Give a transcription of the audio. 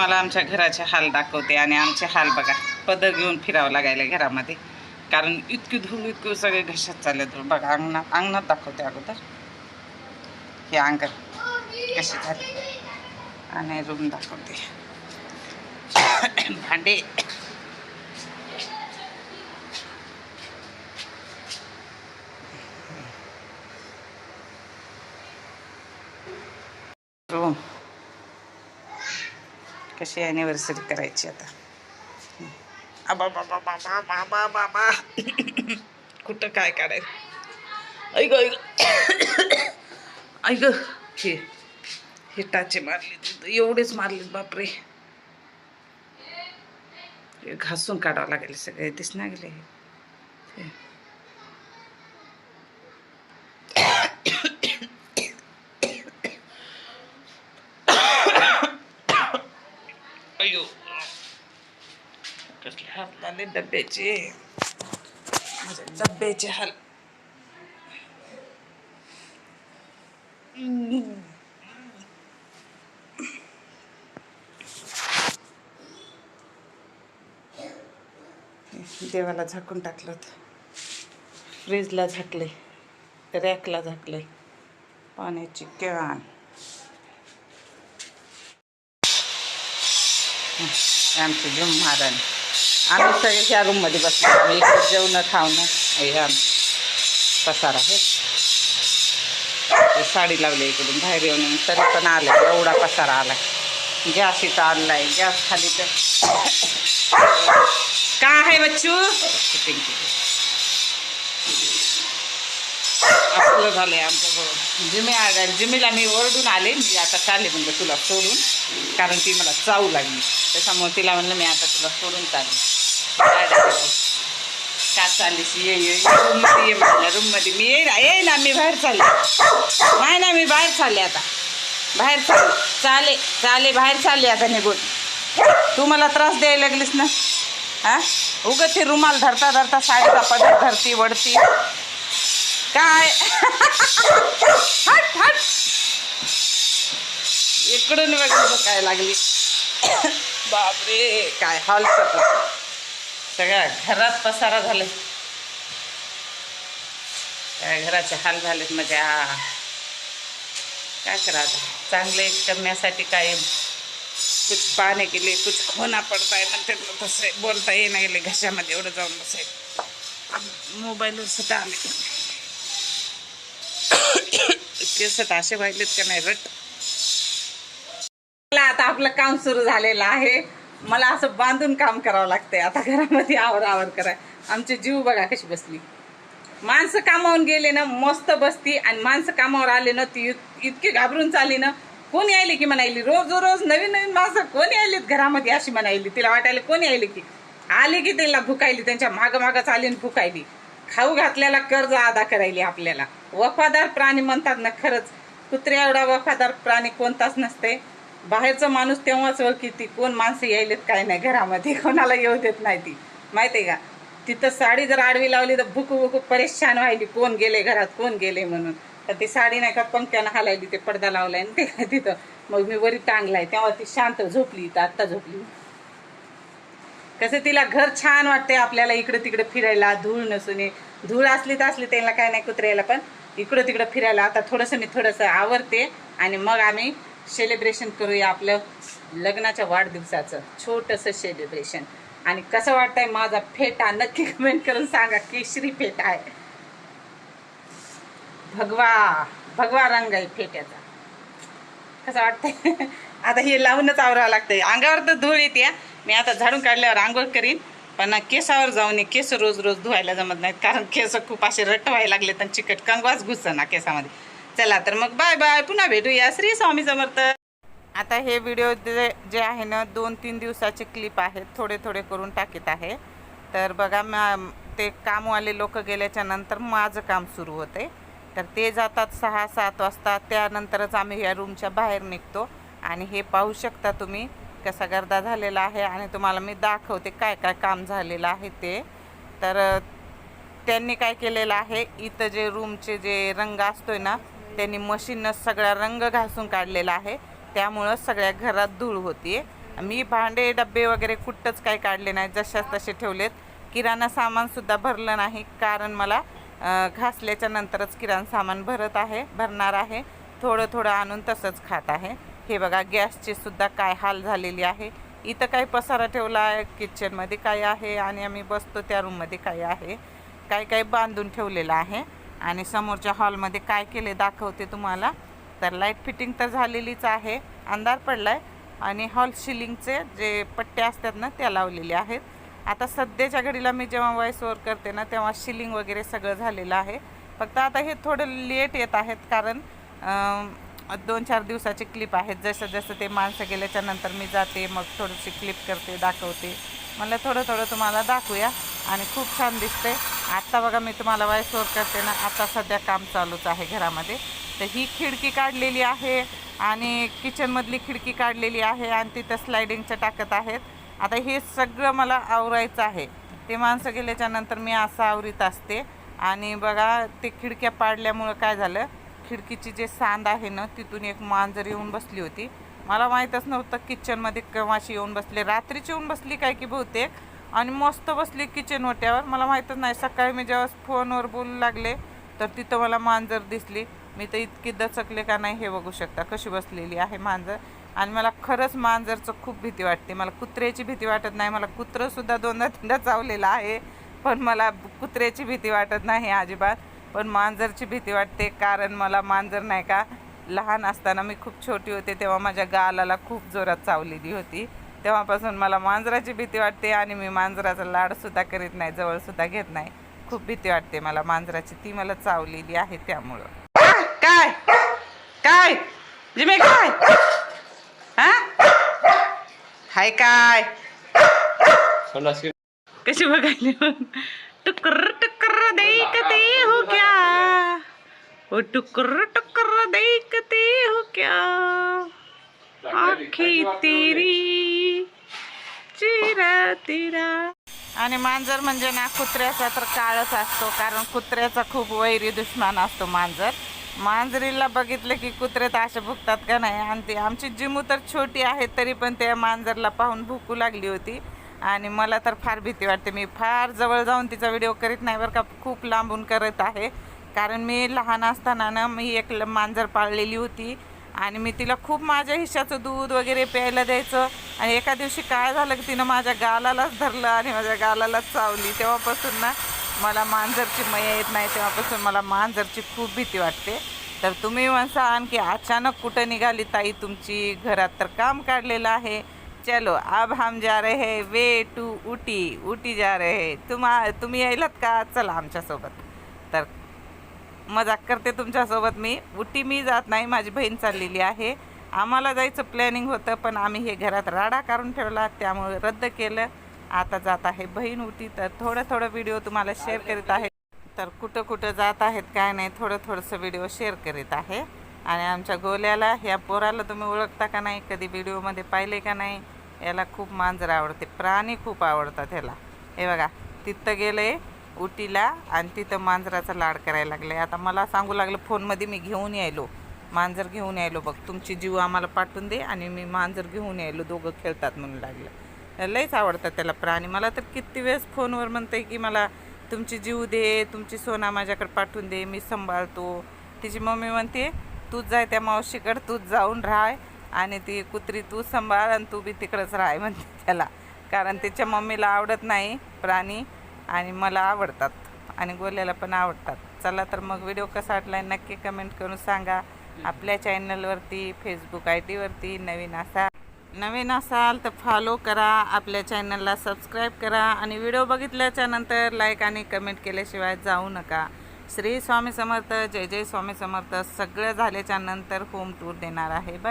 मला आमच्या घराचे हाल दाखवते आणि आमचे हाल बघा. पदर घेऊन फिरावं लागायला घरामध्ये. कारण इतकी धूळ इतकं सगळे घशात चालले धूळ बघा अंगणात अंगणात दाखवते अगोदर. हे अंगण कसे झाले? आणि रूम दाखवते. भांडे रूम वर्षी ॲनिव्हर्सरी करायची आता? आबा बाबा बाबा बाबा बाबा कुठं काय काढायचं? ऐक ऐक ऐक हे हे टाचे मारले एवढेच मारले बापरे. घासून काढावं लागेल सगळे. दिसना गेले हे. कसले आले डब्याचे म्हणजे डब्याचे हाल. देवाला झाकून टाकलं होतं. फ्रीजला झाकले रॅकला झाकले पाण्याची कॅन. आमचे झुम महाराणी आम्ही सगळे ह्या रूममध्ये बसलो आम्ही इकडे जेवणं खावणं हे पसार पसारा साडी लावली इकडून बाहेर येऊन. तरी पण आलं एवढा पसारा आला गॅस इथं आणला आहे गॅस खाली तर. काय आहे बच्चू? शूटिंग झालं आहे झालंय आमच्याजवळ जिमी आल्या जिमीला मी ओरडून आले मी आता चालले म्हणलं तुला सोडून कारण ती मला चावू लागली. त्याच्यामुळे तिला म्हणलं मी आता तुला सोडून चालेल. का चाललीस ये ये रूममध्ये ये म्हणलं रूममध्ये मी येईन येईन ना मी बाहेर चालले नाही ना मी बाहेर चालले आता बाहेर चालले चाले चाले बाहेर चालले आता निघून तू मला त्रास द्यायला लागलीस ना हा उगत ते रुमाल धरता धरता साडीचा पदर धरती वडती काय हट हट इकडून वगैरे काय लागली बापरे काय हॉल सगळ्या घरात पसारा झाले काय घराचे हाल झालेत म्हणजे हा काय करा आता? चांगले करण्यासाठी काय कुछ पाहणे गेले कुछ खोना पडताय म्हणते ना तसे. बोलता ये नाही गेले घशामध्ये एवढं जाऊन बसे मोबाईलवर सुद्धा आले केस असे व्हायलेत का नाही रट? आता आपलं काम सुरू झालेलं आहे. मला असं बांधून काम करावं लागतंय. आता घरामध्ये आवर आवर कराय आमचे जीव बघा कशी बसली. माणसं कामावून गेले ना मस्त बसती आणि माणसं कामावर आले ना ती इतकी घाबरून चालली ना कोणी यायले की म्हणायली रोज रोज नवीन नवीन माणसं कोणी आलीत घरामध्ये? अशी म्हणायली. तिला वाटायला कोणी आली की? आले की तिला भुकायली त्यांच्या माग मागच आली आणि भुकायली. खाऊ घातल्याला कर्ज अदा करायली आपल्याला. वफादार प्राणी म्हणतात ना खरंच कुत्र्या एवढा वफादार प्राणी कोणताच नसते बाहेरचा माणूस तेव्हाच ओळखी कोण माणसं यायलेत काय नाही घरामध्ये. कोणाला येऊ देत नाही ती. माहितीये का? तिथं साडी जर आडवी लावली तर भुकू भुकू परेशान व्हायली. कोण गेले घरात? कोण गेले म्हणून. तर ती साडी नाही का पंख्यानं हालायली ते पडदा लावलाय आणि ते तिथं. मग मी वरी टांगलाय. तेव्हा ती शांत झोपली तर आत्ता झोपली. कसं तिला घर छान वाटते आपल्याला इकडे तिकडे फिरायला. धूळ नसून धूळ असली तर असली त्याला काय नाही कुत्र्याला पण. इकडं तिकडं फिरायला. आता थोडंसं मी थोडंसं आवरते आणि मग आम्ही सेलिब्रेशन करूया आपलं लग्नाच्या वाढदिवसाचं. छोटंसं सेलिब्रेशन आणि कसं वाटतंय माझा फेटा नक्की कमेंट करून सांगा केशरी फेटा आहे. भगवा भगवा रंग आहे फेट्याचा. कसं वाटतंय? आता हे लावूनच आवरावं लागतंय. अंगावर तर धूळ येते मी आता झाडून काढल्यावर आंघोळ करीन पण केसावर जाऊन ये केस रोज रोज धुवायला जमत नाहीत कारण केस खूप असे रट्ट व्हायला लागले तर चिकट कंगवाच घुसत ना केसामध्ये. चला तर मग बाय बाय पुन्हा भेटूया. श्री स्वामी समर्थ. आता हे व्हिडिओ जे जे आहे ना दोन तीन दिवसाचे क्लिप आहेत. थोडे थोडे करून टाकीत आहे. तर बघा मा- ते कामवाले लोक गेल्याच्यानंतर माझं काम सुरू होते. तर ते जातात सहा सात वाजता. त्यानंतरच आम्ही या रूमच्या बाहेर निघतो. आणि हे पाहू शकता तुम्ही कसा गर्दा झालेला आहे. आणि तुम्हाला मी दाखवते काय काय काम झालेलं आहे ते. तर त्यांनी काय केलेलं आहे? इथं जे रूमचे जे रंग असतोय ना त्यांनी मशीननं सगळा रंग घासून काढलेला आहे. त्यामुळं सगळ्या घरात धूळ होतीये. मी भांडे डब्बे वगैरे कुठंच काही काढले नाही जशाच तसे ठेवलेत. किराणा सामानसुद्धा भरलं नाही. कारण मला घासल्याच्या नंतरच किराणा सामान भरत आहे भरणार आहे. थोडं थोडं आणून तसंच खात आहे. हे बघा गॅसची सुद्धा काय हाल झालेली आहे. इथं काही पसारा ठेवला आहे किचनमध्ये काय आहे आणि आम्ही बसतो त्या रूममध्ये काय आहे. काय काय बांधून ठेवलेलं आहे. आणि समोरच्या हॉलमध्ये काय केले दाखवते तुम्हाला. तर लाइट फिटिंग तर झालेलीच आहे अंधार पडला आहे आणि हॉल शिलिंगचे जे पट्टे असतात ना त्या लावलेले आहेत. आता सध्याच्या घडीला मी जेव्हा वॉइस ओवर करते ना तेव्हा शिलिंग वगैरे सगळं झालेलं आहे. फक्त आता हे थोडं लेट येत आहेत कारण दोन चार दिवसाची क्लिप आहेत. जसं जसं ते माणसं गेल्याच्यानंतर मी जाते मग थोडीशी क्लिप करते दाखवते. मला थोडं थोडं तुम्हाला दाखवूया. आणि खूप छान दिसते आत्ता बघा मी तुम्हाला वायसवर करते ना आता सध्या काम चालूच आहे घरामध्ये. तर ही खिडकी काढलेली आहे आणि किचनमधली खिडकी काढलेली आहे आणि तिथं स्लायडिंगच्या टाकत आहेत. आता हे सगळं मला आवरायचं आहे. ते माणसं गेल्याच्यानंतर मी असं आवरीत असते. आणि बघा ते खिडक्या पाडल्यामुळं काय झालं? खिडकीची जे सांद आहे ना तिथून एक मांजर येऊन बसली होती. मला माहीतच नव्हतं किचनमध्ये केव्हाशी येऊन बसले. रात्रीची येऊन बसली काय की बहुतेक. आणि मस्त बसली किचन ओट्यावर. मला माहीतच नाही सकाळी मी जेव्हा फोनवर बोलू लागले तर तिथं मला मांजर दिसली. मी तर इतकी दचकले का नाही हे बघू शकता कशी बसलेली आहे मांजर. आणि मला खरंच मांजरचं खूप भीती वाटते. मला कुत्र्याची भीती वाटत नाही मला कुत्रंसुद्धा दोनदा तीनदा चावलेलं आहे पण मला कुत्र्याची भीती वाटत नाही अजिबात. पण मांजरची भीती वाटते कारण मला मांजर नाही का लहान असताना मी खूप छोटी होते तेव्हा माझ्या गालाला खूप जोरात चावलेली होती. तेव्हापासून मला मांजराची भीती वाटते आणि मी मांजराचा लाडसुद्धा करीत नाही जवळसुद्धा घेत नाही. खूप भीती वाटते मला मांजराची. ती मला चावलेली आहे त्यामुळं. काय? काय? जिमे काय? हा? हाय काय? कशी बघायली टुकर टुकर देखते हो क्या? ओ टुकर टुकर देखते हो क्या? आखी तेरी तिरा तिरा. आणि मांजर म्हणजे ना कुत्र्याचा तर काळच असतो कारण कुत्र्याचा खूप वैरी दुश्मन असतो मांजर. मांजरीला बघितलं की कुत्रे तर असे भुकतात का नाही? आणि ती आमची जिमू तर छोटी आहे तरी पण त्या मांजरला पाहून भुकू लागली होती. आणि मला तर फार भीती वाटते. मी फार जवळ जाऊन तिचा व्हिडिओ करीत नाही बरं का खूप लांबून करत आहे. कारण मी लहान असताना ना मी एक ल- मांजर पाळलेली होती. आणि मी तिला खूप माझ्या हिश्याचं दूध वगैरे प्यायला द्यायचं. आणि एका दिवशी काय झालं की तिनं माझ्या गालालाच धरलं आणि माझ्या गालालाच चावली. तेव्हापासून ना मला मांजरची मया येत नाही. तेव्हापासून मला मांजरची खूप भीती वाटते. तर तुम्ही म्हणसान की अचानक कुठं निघाली ताई तुमची? घरात तर काम काढलेलं आहे. चलो अब हम जा रहे है. वे टू उटी उटी जा रहे है. तुम्हा तुम्ही यायलात का? चला आमच्यासोबत. तर मजाक करते तुमच्यासोबत मी. उटी मी जात नाही माझी बहीण चाललेली आहे. आम्हाला जायचं प्लॅनिंग होतं पण आम्ही हे घरात राडा काढून ठेवला त्यामुळे रद्द केलं. आता जात आहे बहीण उटी तर थोडं थोडं व्हिडिओ तुम्हाला शेअर करीत आहे. तर कुठं कुठं जात आहेत काय नाही थोडं थोडंसं व्हिडिओ शेअर करीत आहे. आणि आमच्या गोल्याला ह्या पोराला तुम्ही ओळखता का नाही कधी व्हिडिओमध्ये पाहिले का नाही याला खूप मांजर आवडते प्राणी खूप आवडतात ह्याला. हे बघा तिथं गेलं आहे उटीला आणि तिथं मांजराचा लाड करायला लागले. आता मला सांगू लागलं फोनमध्ये मी घेऊन यायलो. मांजर घेऊन यायलो बघ तुमची जीव आम्हाला पाठवून दे आणि मी मांजर घेऊन यायलो दोघं खेळतात म्हणून लागलं. लईच आवडतात त्याला प्राणी. मला तर किती वेळेस फोनवर म्हणते की मला तुमची जीव दे तुमची सोना माझ्याकडे पाठवून दे मी सांभाळतो. तिची मम्मी म्हणते तूच जाय त्या मावशीकडं तूच जाऊन राहाय आणि ती कुत्री तू सांभाळ आणि तू बी तिकडंच राह म्हणते त्याला. कारण तिच्या मम्मीला आवडत नाही प्राणी. आणि मला आवडतात. आणि गोल्याला पण आवडतात. चला तर मग व्हिडिओ कसा वाटला नक्की कमेंट करून सांगा. आपल्या चॅनलवरती फेसबुक आय डीवरती नवीन असा नवीन असाल तर फॉलो करा. आपल्या चॅनलला सबस्क्राईब करा. आणि व्हिडिओ बघितल्याच्या नंतर लाईक आणि कमेंट केल्याशिवाय जाऊ नका. श्री स्वामी समर्थ जय जय स्वामी समर्थ. सगळं झाल्याच्यानंतर होम टूर देणार आहे.